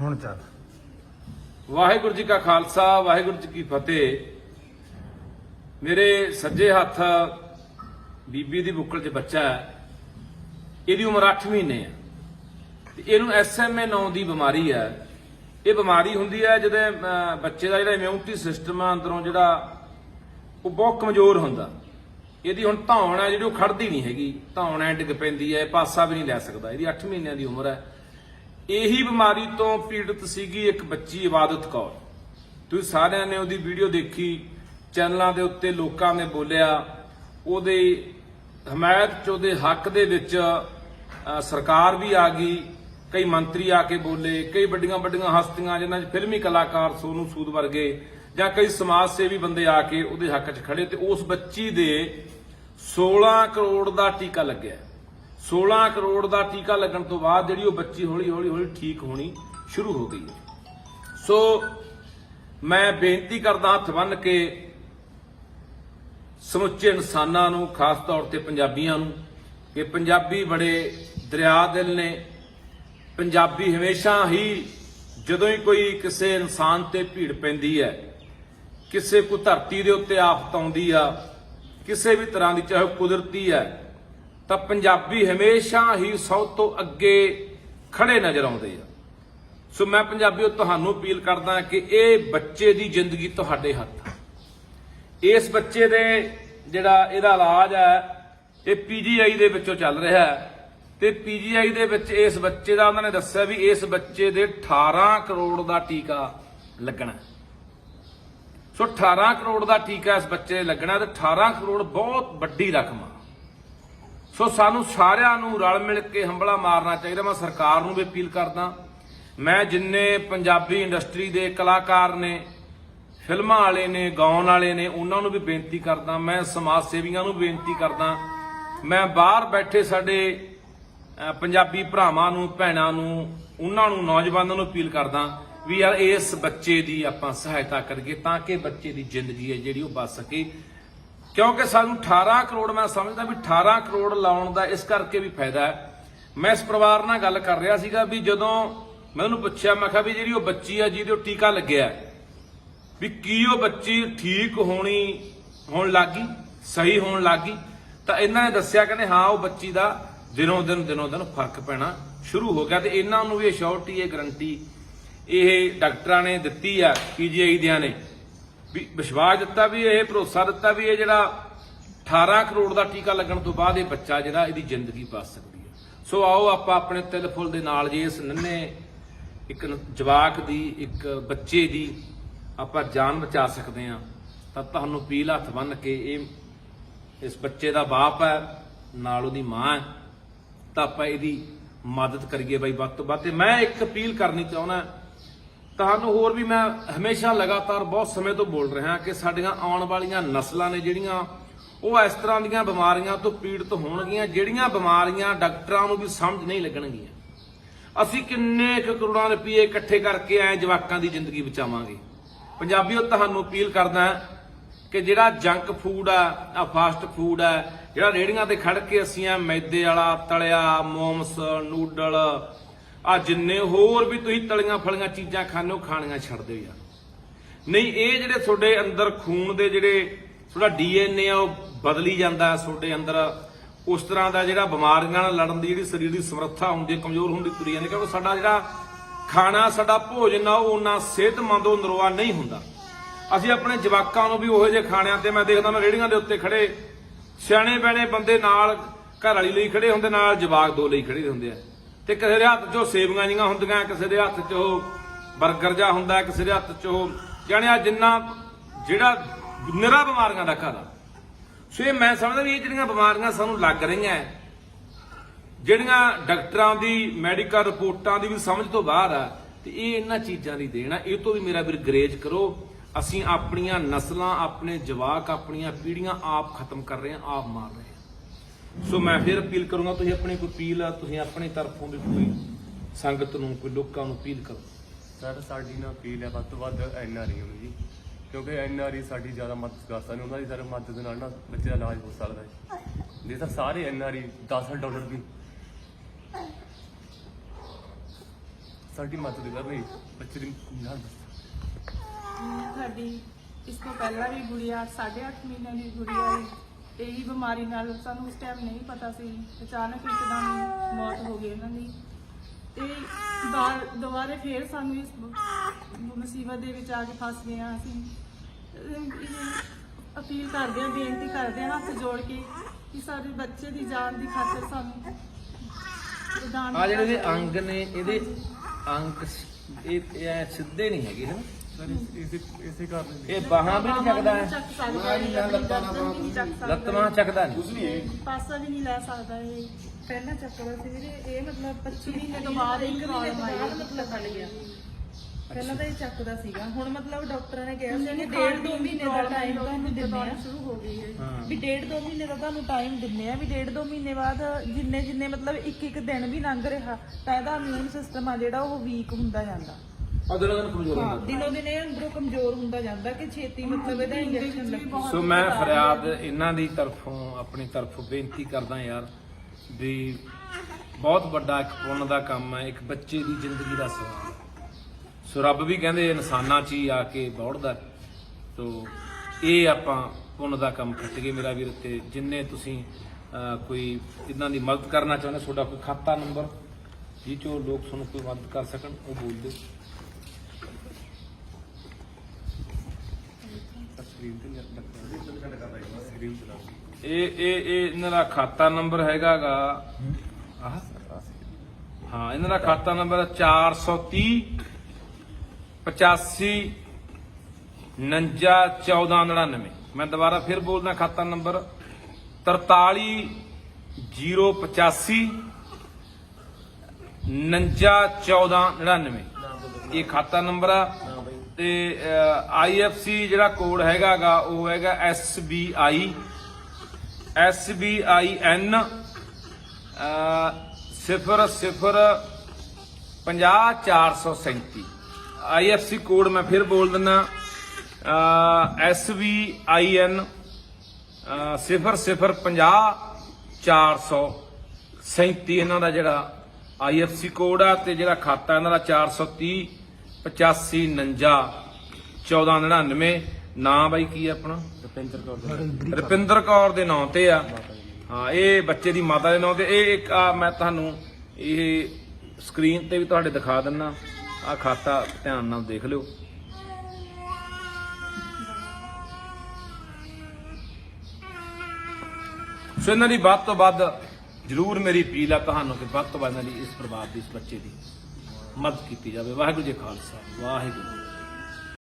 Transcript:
ਹੁਣ ਚੱਲ। ਵਾਹਿਗੁਰੂ ਜੀ ਕਾ ਖਾਲਸਾ, ਵਾਹਿਗੁਰੂ ਜੀ ਕੀ ਫਤਿਹ। ਮੇਰੇ ਸੱਜੇ ਹੱਥ ਬੀਬੀ ਦੀ ਬੁੱਕਲ 'ਚ ਬੱਚਾ ਹੈ। ਇਹਦੀ ਉਮਰ 8 ਮਹੀਨੇ ਹੈ ਤੇ ਇਹਨੂੰ ਐਸਐਮਏ ਨਾਂ ਦੀ ਬਿਮਾਰੀ ਹੈ। ਇਹ ਬਿਮਾਰੀ ਹੁੰਦੀ ਹੈ ਜਦੋਂ ਬੱਚੇ ਦਾ ਜਿਹੜਾ ਇਮਿਊਨਿਟੀ ਸਿਸਟਮ ਆ, ਅੰਦਰੋਂ ਜਿਹੜਾ ਉਹ ਬਹੁਤ ਕਮਜ਼ੋਰ ਹੁੰਦਾ। ਇਹਦੀ ਹੁਣ ਧੌਣ ਹੈ, ਜਿਹੜੀ ਉਹ ਖੜਦੀ ਨਹੀਂ ਹੈਗੀ। ਧੌਣ ਐ ਡਿੱਗ ਪੈਂਦੀ ਹੈ ਪਾਸਾ ਵੀ ਨਹੀਂ ਲੈ ਸਕਦਾ। ਇਹਦੀ 8 ਮਹੀਨਿਆਂ ਦੀ ਉਮਰ ਹੈ। ਇਹੀ ਬਿਮਾਰੀ ਤੋਂ ਪੀੜਤ ਸੀਗੀ ਇੱਕ ਬੱਚੀ, ਇਬਾਦਤ ਕੌਰ। ਤੁਸੀਂ ਸਾਰਿਆਂ ਨੇ ਉਹਦੀ ਵੀਡੀਓ ਦੇਖੀ, ਚੈਨਲਾਂ ਦੇ ਉੱਤੇ ਲੋਕਾਂ ਨੇ ਬੋਲਿਆ, ਉਹਦੇ ਹਮਾਇਤ ਚ, ਉਹਦੇ ਹੱਕ ਦੇ ਵਿੱਚ ਸਰਕਾਰ ਵੀ ਆ ਗਈ, ਕਈ ਮੰਤਰੀ ਆ ਕੇ ਬੋਲੇ, ਕਈ ਵੱਡੀਆਂ ਵੱਡੀਆਂ ਹਸਤੀਆਂ, ਜਿਨ੍ਹਾਂ 'ਚ ਫਿਲਮੀ ਕਲਾਕਾਰ ਸੋਨੂ ਸੂਦ ਵਰਗੇ ਜਾਂ ਕਈ ਸਮਾਜ ਸੇਵੀ ਬੰਦੇ ਆ ਕੇ ਉਹਦੇ ਹੱਕ 'ਚ ਖੜੇ, ਤੇ ਉਸ ਬੱਚੀ ਦੇ 16 ਕਰੋੜ ਦਾ ਟੀਕਾ ਲੱਗਿਆ। 16 ਕਰੋੜ ਦਾ ਟੀਕਾ ਲੱਗਣ ਤੋਂ ਬਾਅਦ ਜਿਹੜੀ ਉਹ ਬੱਚੀ ਹੌਲੀ ਹੌਲੀ ਹੌਲੀ ਠੀਕ ਹੋਣੀ ਸ਼ੁਰੂ ਹੋ ਗਈ ਹੈ। ਸੋ ਮੈਂ ਬੇਨਤੀ ਕਰਦਾ ਹੱਥ ਬੰਨ ਕੇ ਸਮੁੱਚੇ ਇਨਸਾਨਾਂ ਨੂੰ, ਖਾਸ ਤੌਰ ਤੇ ਪੰਜਾਬੀਆਂ ਨੂੰ, ਕਿ ਪੰਜਾਬੀ ਬੜੇ ਦਰਿਆ ਦਿਲ ਨੇ। ਪੰਜਾਬੀ ਹਮੇਸ਼ਾ ਹੀ ਜਦੋਂ ਹੀ ਕੋਈ ਕਿਸੇ ਇਨਸਾਨ ਤੇ ਭੀੜ ਪੈਂਦੀ ਹੈ, ਕਿਸੇ ਕੋ ਧਰਤੀ ਦੇ ਉੱਤੇ ਆਫਤ ਆਉਂਦੀ ਆ, ਕਿਸੇ ਵੀ ਤਰ੍ਹਾਂ ਦੀ ਚਾਹੇ ਉਹ ਕੁਦਰਤੀ ਹੈ ਤਾਂ ਪੰਜਾਬੀ ਹਮੇਸ਼ਾ ਹੀ ਸਭ ਤੋਂ ਅੱਗੇ ਖੜੇ ਨਜ਼ਰ ਆਉਂਦੇ ਆ। ਸੋ ਮੈਂ ਪੰਜਾਬੀਓ, ਤੁਹਾਨੂੰ ਅਪੀਲ ਕਰਦਾ ਕਿ ਇਹ ਬੱਚੇ ਦੀ ਜ਼ਿੰਦਗੀ ਤੁਹਾਡੇ ਹੱਥ ਇਸ ਬੱਚੇ ਦੇ ਜਿਹੜਾ ਇਹਦਾ ਇਲਾਜ ਹੈ ਇਹ ਪੀਜੀਆਈ ਦੇ ਵਿੱਚੋਂ ਚੱਲ ਰਿਹਾ ਹੈ। ਤੇ ਪੀਜੀਆਈ ਦੇ ਵਿੱਚ ਇਸ ਬੱਚੇ ਦਾ ਉਹਨਾਂ ਨੇ ਦੱਸਿਆ ਵੀ ਇਸ ਬੱਚੇ ਦੇ 18 ਕਰੋੜ ਦਾ ਟੀਕਾ ਲੱਗਣਾ ਸੋ 18 ਕਰੋੜ ਦਾ ਟੀਕਾ ਇਸ ਬੱਚੇ ਦੇ ਲੱਗਣਾ ਤੇ 18 ਕਰੋੜ ਬਹੁਤ ਵੱਡੀ ਰਕਮ ਆ। ਸੋ ਸਾਨੂੰ ਸਾਰਿਆਂ ਨੂੰ ਰਲ ਮਿਲ ਕੇ ਹੰਬਲਾ ਮਾਰਨਾ ਚਾਹੀਦਾ। ਮੈਂ ਸਰਕਾਰ ਨੂੰ ਵੀ ਅਪੀਲ ਕਰਦਾ। ਮੈਂ ਜਿੰਨੇ ਪੰਜਾਬੀ ਇੰਡਸਟਰੀ ਦੇ ਕਲਾਕਾਰ ਨੇ, ਫਿਲਮਾਂ ਵਾਲੇ ਨੇ, ਗਾਉਣ ਵਾਲੇ ਨੇ, ਉਹਨਾਂ ਨੂੰ ਵੀ ਬੇਨਤੀ ਕਰਦਾ। ਮੈਂ ਸਮਾਜ ਸੇਵੀਆਂ ਨੂੰ ਬੇਨਤੀ ਕਰਦਾ। ਮੈਂ ਬਾਹਰ ਬੈਠੇ ਸਾਡੇ ਪੰਜਾਬੀ ਭਰਾਵਾਂ ਨੂੰ, ਭੈਣਾਂ ਨੂੰ, ਉਹਨਾਂ ਨੂੰ, ਨੌਜਵਾਨਾਂ ਨੂੰ ਅਪੀਲ ਕਰਦਾ ਵੀ ਯਾਰ ਇਸ ਬੱਚੇ ਦੀ ਆਪਾਂ ਸਹਾਇਤਾ ਕਰੀਏ ਤਾਂ ਕਿ ਬੱਚੇ ਦੀ ਜ਼ਿੰਦਗੀ ਹੈ ਜਿਹੜੀ ਉਹ ਬਚ ਸਕੇ। ਕਿਉਂਕਿ ਸਾਨੂੰ 18 ਕਰੋੜ, ਮੈਂ ਸਮਝਦਾ ਵੀ 18 ਕਰੋੜ ਲਾਉਣ ਦਾ ਇਸ ਕਰਕੇ ਵੀ ਫਾਇਦਾ ਹੈ। ਮੈਂ ਇਸ ਪਰਿਵਾਰ ਨਾਲ ਗੱਲ ਕਰ ਰਿਹਾ ਸੀਗਾ ਵੀ ਜਦੋਂ ਮੈਂ ਉਹਨੂੰ ਪੁੱਛਿਆ, ਮੈਂ ਕਿਹਾ ਵੀ ਜਿਹੜੀ ਉਹ ਬੱਚੀ ਆ, ਜਿਹਦੇ ਉਹ ਟੀਕਾ ਲੱਗਿਆ ਵੀ ਕੀ ਉਹ ਬੱਚੀ ਠੀਕ ਹੋਣੀ, ਹੋਣ ਲੱਗੀ ਸਹੀ ਹੋਣ ਲੱਗੀ ਤਾਂ ਇਹਨਾਂ ਨੇ ਦੱਸਿਆ ਕਹਿੰਦੇ, ਹਾਂ, ਉਹ ਬੱਚੀ ਦਾ ਦਿਨੋਂ ਦਿਨ ਦਿਨੋਂ ਦਿਨ ਫ਼ਰਕ ਪੈਣਾ ਸ਼ੁਰੂ ਹੋ ਗਿਆ ਤੇ ਇਹਨਾਂ ਨੂੰ ਵੀ ਅਸ਼ੋਰਟੀ ਇਹ ਗਰੰਟੀ ਇਹ ਡਾਕਟਰਾਂ ਨੇ ਦਿੱਤੀ ਆ ਪੀਜੀਆਈ ਦਿਆਂ ਨੇ। ਵੀ ਵਿਸ਼ਵਾਸ ਦਿੱਤਾ ਵੀ ਇਹ, ਭਰੋਸਾ ਦਿੱਤਾ ਵੀ ਇਹ ਜਿਹੜਾ 18 ਕਰੋੜ ਦਾ ਟੀਕਾ ਲੱਗਣ ਤੋਂ ਬਾਅਦ ਇਹ ਬੱਚਾ ਜਿਹੜਾ ਇਹਦੀ ਜ਼ਿੰਦਗੀ ਬਚ ਸਕਦੀ ਹੈ। ਸੋ ਆਓ ਆਪਾਂ ਆਪਣੇ ਤਿਲ ਫੁੱਲ ਦੇ ਨਾਲ ਜੇ ਇਸ ਨੰਨੇ, ਇੱਕ ਜਵਾਕ ਦੀ, ਇੱਕ ਬੱਚੇ ਦੀ ਆਪਾਂ ਜਾਨ ਬਚਾ ਸਕਦੇ ਹਾਂ, ਤਾਂ ਤੁਹਾਨੂੰ ਅਪੀਲ ਹੱਥ ਬੰਨ ਕੇ ਇਹ, ਇਸ ਬੱਚੇ ਦਾ ਬਾਪ ਹੈ, ਨਾਲ ਉਹਦੀ ਮਾਂ ਹੈ, ਤਾਂ ਆਪਾਂ ਇਹਦੀ ਮਦਦ ਕਰੀਏ ਬਾਈ ਵੱਧ ਤੋਂ ਵੱਧ। ਤੇ ਮੈਂ ਇੱਕ ਅਪੀਲ ਕਰਨੀ ਚਾਹੁੰਦਾ ਤੁਹਾਨੂੰ ਹੋਰ ਵੀ ਮੈਂ ਹਮੇਸ਼ਾ ਲਗਾਤਾਰ ਬਹੁਤ ਸਮੇਂ ਤੋਂ ਬੋਲ ਰਿਹਾ ਕਿ ਸਾਡੀਆਂ ਆਉਣ ਵਾਲੀਆਂ ਨਸਲਾਂ ਨੇ ਜਿਹੜੀਆਂ, ਉਹ ਇਸ ਤਰ੍ਹਾਂ ਦੀਆਂ ਬਿਮਾਰੀਆਂ ਤੋਂ ਪੀੜਤ ਹੋਣਗੀਆਂ, ਜਿਹੜੀਆਂ ਬਿਮਾਰੀਆਂ ਡਾਕਟਰਾਂ ਨੂੰ ਵੀ ਸਮਝ ਨਹੀਂ ਲੱਗਣਗੀਆਂ। ਅਸੀਂ ਕਿੰਨੇ ਕੁ ਕਰੋੜਾਂ ਰੁਪਏ ਇਕੱਠੇ ਕਰਕੇ ਐ ਜਵਾਕਾਂ ਦੀ ਜ਼ਿੰਦਗੀ ਬਚਾਵਾਂਗੇ। ਪੰਜਾਬੀਓ, ਤੁਹਾਨੂੰ ਅਪੀਲ ਕਰਦਾ ਕਿ ਜਿਹੜਾ ਜੰਕ ਫੂਡ ਆ ਆ ਫਾਸਟ ਫੂਡ ਆ, ਜਿਹੜਾ ਰੇੜੀਆਂ ਤੇ ਖੜ ਕੇ ਅਸੀਂ ਆ ਮੈਦੇ ਵਾਲਾ, ਤਲਿਆ, ਮੋਮਸ, ਨੂਡਲ ਆ ਜਿੰਨੇ ਹੋਰ ਵੀ ਤੁਸੀਂ ਤਲੀਆਂ ਫਲੀਆਂ ਚੀਜ਼ਾਂ ਖਾਣੇ ਹੋ, ਖਾਣੀਆਂ ਛੱਡ ਦਿਓ ਯਾਰ। ਨਹੀਂ, ਇਹ ਜਿਹੜੇ ਤੁਹਾਡੇ ਅੰਦਰ ਖੂਨ ਦੇ ਜਿਹੜੇ ਤੁਹਾਡਾ ਡੀਐਨਏ ਆ, ਉਹ ਬਦਲੀ ਜਾਂਦਾ ਤੁਹਾਡੇ ਅੰਦਰ। ਉਸ ਤਰ੍ਹਾਂ ਦਾ ਜਿਹੜਾ ਬਿਮਾਰੀਆਂ ਨਾਲ ਲੜਨ ਦੀ ਜਿਹੜੀ ਸਰੀਰ ਦੀ ਸਮਰੱਥਾ ਹੁੰਦੀ ਹੈ, ਕਮਜ਼ੋਰ ਹੁੰਦੀ ਤੁਰੀ ਜਾਂਦੀ ਕਿਉਂਕਿ ਸਾਡਾ ਜਿਹੜਾ ਖਾਣਾ, ਸਾਡਾ ਭੋਜਨ ਆ, ਉਹ ਉਨਾ ਸਿਹਤਮੰਦ ਉਹ ਨਰਵਾ ਨਹੀਂ ਹੁੰਦਾ। ਅਸੀਂ ਆਪਣੇ ਜਵਾਕਾਂ ਨੂੰ ਵੀ ਉਹੋ ਜਿਹੇ ਖਾਣਿਆਂ ਤੇ, ਮੈਂ ਦੇਖਦਾ ਨਾ ਰੇੜੀਆਂ ਦੇ ਉੱਤੇ ਖੜੇ ਸਿਆਣੇ ਬੈਣੇ ਬੰਦੇ ਨਾਲ ਘਰ ਵਾਲੀ ਲਈ ਖੜੇ ਹੁੰਦੇ, ਨਾਲ ਜਵਾਕ ਦੋ ਲਈ ਖੜੇ ਹੁੰਦੇ ਆ। ਤੇ ਕਿਸੇ ਦੇ ਹੱਥ 'ਚ ਉਹ ਸੇਵੀਆਂ ਜੀਆਂ ਹੁੰਦੀਆਂ, ਕਿਸੇ ਦੇ ਹੱਥ 'ਚ ਉਹ 버ਗਰ ਜਾ ਹੁੰਦਾ, ਕਿਸੇ ਦੇ ਹੱਥ 'ਚ ਉਹ ਜਾਣੀ ਆ ਜਿੰਨਾ ਜਿਹੜਾ ਨਿਰਾ ਬਿਮਾਰੀਆਂ ਦਾ ਘਰ ਆ। ਸੋ ਇਹ ਮੈਂ ਸਮਝਦਾ ਵੀ ਇਹ ਜਿਹੜੀਆਂ ਬਿਮਾਰੀਆਂ ਸਾਨੂੰ ਲੱਗ ਰਹੀਆਂ ਜਿਹੜੀਆਂ ਡਾਕਟਰਾਂ ਦੀ, ਮੈਡੀਕਲ ਰਿਪੋਰਟਾਂ ਦੀ ਵੀ ਸਮਝ ਤੋਂ ਬਾਹਰ ਆ, ਤੇ ਇਹ ਇਹਨਾਂ ਚੀਜ਼ਾਂ ਦੀ ਦੇਣ ਆ। ਇਹ ਤੋਂ ਵੀ ਮੇਰਾ ਵੀਰ ਗਰੇਜ ਕਰੋ, ਅਸੀਂ ਆਪਣੀਆਂ ਨਸਲਾਂ, ਆਪਣੇ ਜਵਾਕ, ਆਪਣੀਆਂ ਪੀੜ੍ਹੀਆਂ ਆਪ ਖਤਮ ਕਰ ਰਹੇ ਹਾਂ ਆਪ ਮਾਰ ਰਹੇ ਹਾਂ ਸੋ ਮੈਂ ਫਿਰ ਅਪੀਲ ਕਰੂੰਗਾ ਤੁਸੀਂ ਆਪਣੀ ਕੋਈ ਅਪੀਲ ਆ ਤੁਸੀਂ ਆਪਣੀ ਤਰਫੋਂ ਵੀ ਕੋਈ ਸੰਗਤ ਨੂੰ ਕੋਈ ਲੋਕਾਂ ਨੂੰ ਅਪੀਲ ਕਰੋ। ਸਰ ਸਾਡੀ ਨਾ ਅਪੀਲ ਹੈ ਵੱਧ ਤੋਂ ਵੱਧ ਐਨਆਰਈ ਨੂੰ ਜੀ ਕਿਉਂਕਿ ਐਨਆਰਈ ਸਾਡੀ ਜ਼ਿਆਦਾ ਮਦਦ ਕਰ ਸਕਦੇ ਨੇ ਉਹਨਾਂ ਦੀ ਸਰ ਮਦਦ ਨਾਲ ਨਾ ਬੱਚੇ ਦਾ ਇਲਾਜ ਹੋ ਸਕਦਾ ਹੈ। ਜੇ ਤਾਂ ਸਾਰੇ ਐਨਆਰਈ 10 ਡਾਲਰ ਵੀ ਸਾਡੀ ਮਦਦ ਕਰਨੀ ਬੱਚੇ ਦੀ ਜਾਨ ਸਾਡੀ ਇਸ ਤੋਂ ਪਹਿਲਾਂ ਵੀ ਗੁੜੀਆ 8.5 ਮਹੀਨਿਆਂ ਦੀ ਗੁੜੀਆ ਹੈ। ਇਹੀ ਬਿਮਾਰੀ ਨਾਲ ਸਾਨੂੰ ਉਸ ਟਾਈਮ ਨਹੀਂ ਪਤਾ ਸੀ। ਅਚਾਨਕ ਇੱਕਦਮ ਮੌਤ ਹੋ ਗਈ ਇਹਨਾਂ ਦੀ। ਤੇ ਬਾ- ਦੁਬਾਰੇ ਫੇਰ ਸਾਨੂੰ ਇਸ ਮੁਸੀਬਤ ਦੇ ਵਿੱਚ ਆ ਕੇ ਫਸ ਗਏ ਹਾਂ ਅਸੀਂ। ਅਪੀਲ ਕਰਦੇ ਹਾਂ ਬੇਨਤੀ ਕਰਦੇ ਹਾਂ ਹੱਥ ਜੋੜ ਕੇ ਕਿ ਸਾਡੇ ਬੱਚੇ ਦੀ ਜਾਨ ਦੀ ਖਾਤਰ ਸਾਨੂੰ ਆ ਜਿਹੜੇ ਇਹਦੇ। ਅੰਗ ਨੇ ਇਹਦੇ ਅੰਗ ਇਹ ਸਿੱਧੇ ਨਹੀਂ ਹੈਗੇ ਹਨ? ਸਰ ਇਸ- ਇਸੇ ਕਾਰਨ ਇਹ ਬਾਹਾਂ ਵੀ ਨਹੀਂ ਚੱਕਦਾ ਨਹੀਂ ਹੈ ਚੱਕ ਸਕਦਾ ਲੱਤਾਂ ਨਹੀਂ ਚੱਕ ਸਕਦਾ ਲੱਤਾਂ ਚੱਕਦਾ ਨਹੀਂ। ਪਾਸਾ ਵੀ ਨਹੀਂ ਲੈ ਸਕਦਾ ਇਹ। ਪਹਿਲਾਂ ਚੱਕਦਾ ਸੀ ਵੀਰੇ ਇਹ ਮਤਲਬ 25 ਮਹੀਨੇ ਤੋਂ ਬਾਅਦ ਇੱਕ ਮਹੀਨੇ ਵਾਰ ਤੋਂ ਬਾਅਦ ਮਤਲਬ ਬਣ ਗਿਆ ਪਹਿਲਾਂ ਤਾਂ ਇਹ ਚੱਕਦਾ ਸੀਗਾ। ਹੁਣ ਮਤਲਬ ਡਾਕਟਰਾਂ ਨੇ ਕਿਹਾ ਸੀ ਕਿ ਡੇਢ ਦੋ ਮਹੀਨੇ ਦਾ ਟਾਈਮ ਤੁਹਾਨੂੰ ਦਿੰਦੇ ਆ। ਸ਼ੁਰੂ ਹੋ ਗਈ ਹੈ। ਵੀ ਡੇਢ ਦੋ ਮਹੀਨੇ ਦਾ ਤੁਹਾਨੂੰ ਟਾਈਮ ਦਿੰਦੇ ਆ। ਵੀ ਡੇਢ ਦੋ ਮਹੀਨੇ ਬਾਅਦ ਜਿੰਨੇ ਜਿੰਨੇ ਮਤਲਬ ਇੱਕ ਇੱਕ ਦਿਨ ਵੀ ਲੰਘ ਰਿਹਾ ਤਾਂ ਇਹਦਾ ਇਮਿਊਨ ਸਿਸਟਮ ਆ ਜਿਹੜਾ ਉਹ ਵੀਕ ਹੁੰਦਾ ਜਾਂਦਾ। ਅਦਰ ਅਦਰ ਕਮਜ਼ੋਰ ਹਾਂ ਦਿਨੋ ਦਿਨ ਇਹ ਅੰਦਰੋਂ ਕਮਜ਼ੋਰ ਹੁੰਦਾ ਜਾਂਦਾ ਕਿ ਛੇਤੀ ਮਤਲਬ ਇਹਦਾ ਇੰਜੈਕਸ਼ਨ ਲੱਗੇ ਸੋ ਮੈਂ ਫਰਿਆਦ ਇਹਨਾਂ ਦੀ ਤਰਫੋਂ ਆਪਣੀ ਤਰਫੋਂ ਬੇਨਤੀ ਕਰਦਾ ਯਾਰ ਵੀ ਬਹੁਤ ਵੱਡਾ ਇੱਕ ਪੁੰਨ ਦਾ ਕੰਮ ਹੈ ਇੱਕ ਬੱਚੇ ਦੀ ਜ਼ਿੰਦਗੀ ਦਾ ਸਵਾਲ ਸੋ ਰੱਬ ਵੀ ਕਹਿੰਦੇ ਇਨਸਾਨਾਂ 'ਚ ਹੀ ਆ ਕੇ ਬੌੜਦਾ। ਸੋ ਇਹ ਆਪਾਂ ਪੁੰਨ ਦਾ ਕੰਮ ਖੱਟ ਗਏ ਮੇਰਾ ਵੀਰ ਤੇ। ਜਿੰਨੇ ਤੁਸੀਂ ਅਹ, ਕੋਈ ਇਹਨਾਂ ਦੀ ਮਦਦ ਕਰਨਾ ਚਾਹੁੰਦੇ ਤੁਹਾਡਾ ਕੋਈ ਖਾਤਾ ਨੰਬਰ? ਜਿਹ ਚੋਂ ਲੋਕ ਤੁਹਾਨੂੰ ਕੋਈ ਮਦਦ ਕਰ ਸਕਣ ਉਹ ਬੋਲ ਦਿਓ। ਸਕਰੀਨ ਤੇ ਲੱਗਦਾ ਸਕਰੀਨ ਤੇ ਲੱਗਦਾ ਇਹ ਇਹ ਇਹ ਇਹਨਾਂ ਦਾ ਖਾਤਾ ਨੰਬਰ ਹੈਗਾਗਾ। ਆਹ। ਹਾਂ, ਇਹਨਾਂ ਦਾ ਖਾਤਾ ਨੰਬਰ 430 85 49 1499 ਮੈਂ ਦੁਬਾਰਾ ਫਿਰ ਬੋਲਦਾ ਖਾਤਾ ਨੰਬਰ 43 085 49 1499 ਇਹ ਖਾਤਾ ਨੰਬਰ ਆ। ਤੇ ਆਈਐਫਸੀ ਜਿਹੜਾ ਕੋਡ ਹੈਗਾਗਾ, ਉਹ ਹੈਗਾ SBI SBIN ਸਿਫਰ ਸਿਫਰ 50437 IFC ਕੋਡ ਮੈਂ ਫਿਰ ਬੋਲ ਦਿੰਦਾ SBIN ਸਿਫਰ ਸਿਫਰ 50437 ਇਹਨਾਂ ਦਾ ਜਿਹੜਾ IFC ਕੋਡ ਆ ਤੇ ਜਿਹੜਾ ਖਾਤਾ ਇਹਨਾਂ ਦਾ 430 85 49 1499 ਨਾਂ ਬਾਈ ਕੀ ਆਪਣਾ? ਰੁਪਿੰਦਰ ਕੌਰ ਰੁਪਿੰਦਰ ਕੌਰ। ਦੇ ਨਾਂ ਤੇ ਆ। ਹਾਂ ਇਹ ਬੱਚੇ ਦੀ ਮਾਤਾ ਦੇ ਨਾਂ ਤੇ। ਇਹ ਇੱਕ ਆ ਮੈਂ ਤੁਹਾਨੂੰ ਇਹ ਸਕਰੀਨ ਤੇ ਵੀ ਤੁਹਾਡੇ ਦਿਖਾ ਦਿੰਨਾ। ਆ ਖਾਤਾ ਧਿਆਨ ਨਾਲ ਦੇਖ ਲਿਓ। ਸੋ ਇਹਨਾਂ ਦੀ ਵੱਧ ਤੋਂ ਵੱਧ ਜਰੂਰ ਮੇਰੀ ਅਪੀਲ ਆ ਤੁਹਾਨੂੰ ਕਿ ਵੱਧ ਤੋਂ ਵੱਧ ਇਹਨਾਂ ਦੀ ਇਸ ਪਰਿਵਾਰ ਦੀ ਇਸ ਬੱਚੇ ਦੀ। ਮਦਦ ਕੀਤੀ ਜਾਵੇ। ਵਾਹਿਗੁਰੂ ਜੀ ਖਾਲਸਾ ਵਾਹਿਗੁਰੂ।